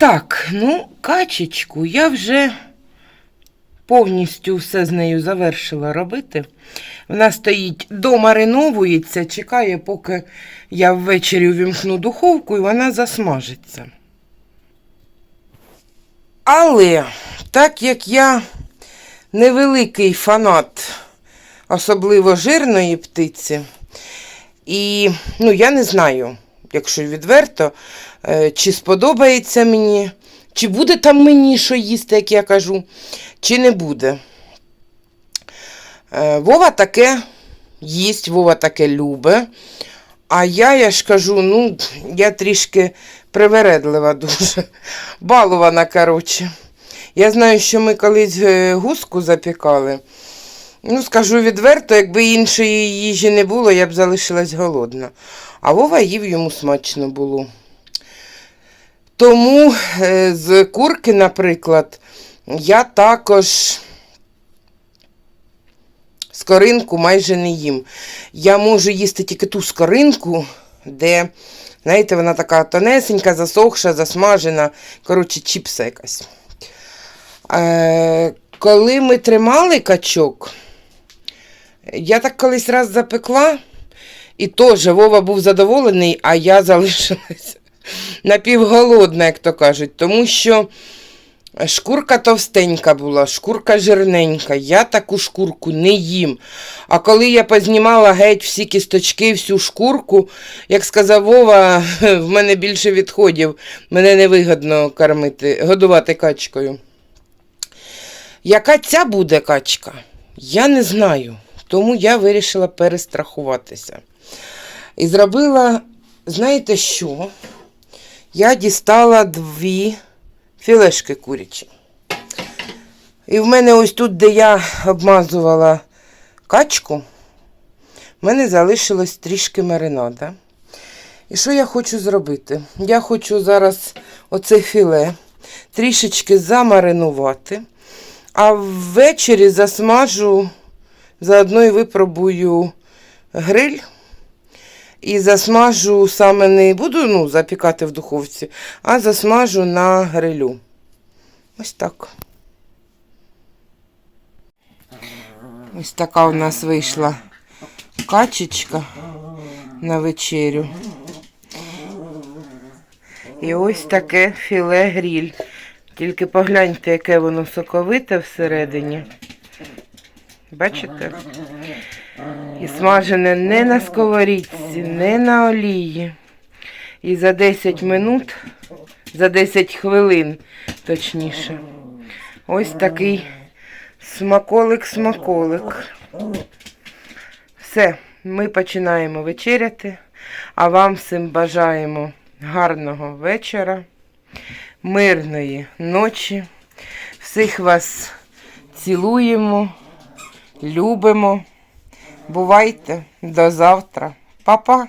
Так, ну, качечку я вже повністю все з нею завершила робити. Вона стоїть домариновується, чекає, поки я ввечері увімкну духовку і вона засмажиться. Але так як я невеликий фанат, особливо жирної птиці, і ну, я не знаю, якщо відверто, е, чи сподобається мені, чи буде там мені що їсти, як я кажу, чи не буде. Е, Вова таке їсть, Вова таке любить. А я, я ж кажу, ну, я трішки привередлива дуже, балована, коротше. Я знаю, що ми колись е, гуску запікали. Ну, скажу відверто, якби іншої їжі не було, я б залишилась голодна. А Вова їв йому смачно було. Тому е, з курки, наприклад, я також скоринку майже не їм. Я можу їсти тільки ту скоринку, де, знаєте, вона така тонесенька, засохша, засмажена. Коротше, чіпса якась. Е, коли ми тримали качок, я так колись раз запекла, і теж Вова був задоволений, а я залишилась напівголодна, як то кажуть, тому що шкурка товстенька була, шкурка жирненька. Я таку шкурку не їм. А коли я познімала геть всі кісточки, всю шкурку, як сказав Вова, в мене більше відходів, мене невигодно кормити, годувати качкою. Яка ця буде качка, я не знаю. Тому я вирішила перестрахуватися. І зробила, знаєте що? Я дістала дві філешки курячі. І в мене ось тут, де я обмазувала качку, в мене залишилось трішки маринада. І що я хочу зробити? Я хочу зараз оце філе трішечки замаринувати, а ввечері засмажу, заодно і випробую гриль. І засмажу саме не буду ну, запікати в духовці, а засмажу на грилю. Ось так. Ось така у нас вийшла качечка на вечерю. І ось таке філе гріль. Тільки погляньте, яке воно соковите всередині. Бачите? І смажене не на сковорідці, не на олії. І за 10 минут, за 10 хвилин, точніше. Ось такий смаколик-смаколик. Все, ми починаємо вечеряти, а вам всім бажаємо гарного вечора, мирної ночі. Всіх вас цілуємо, любимо. Бувайте до завтра. Па-па!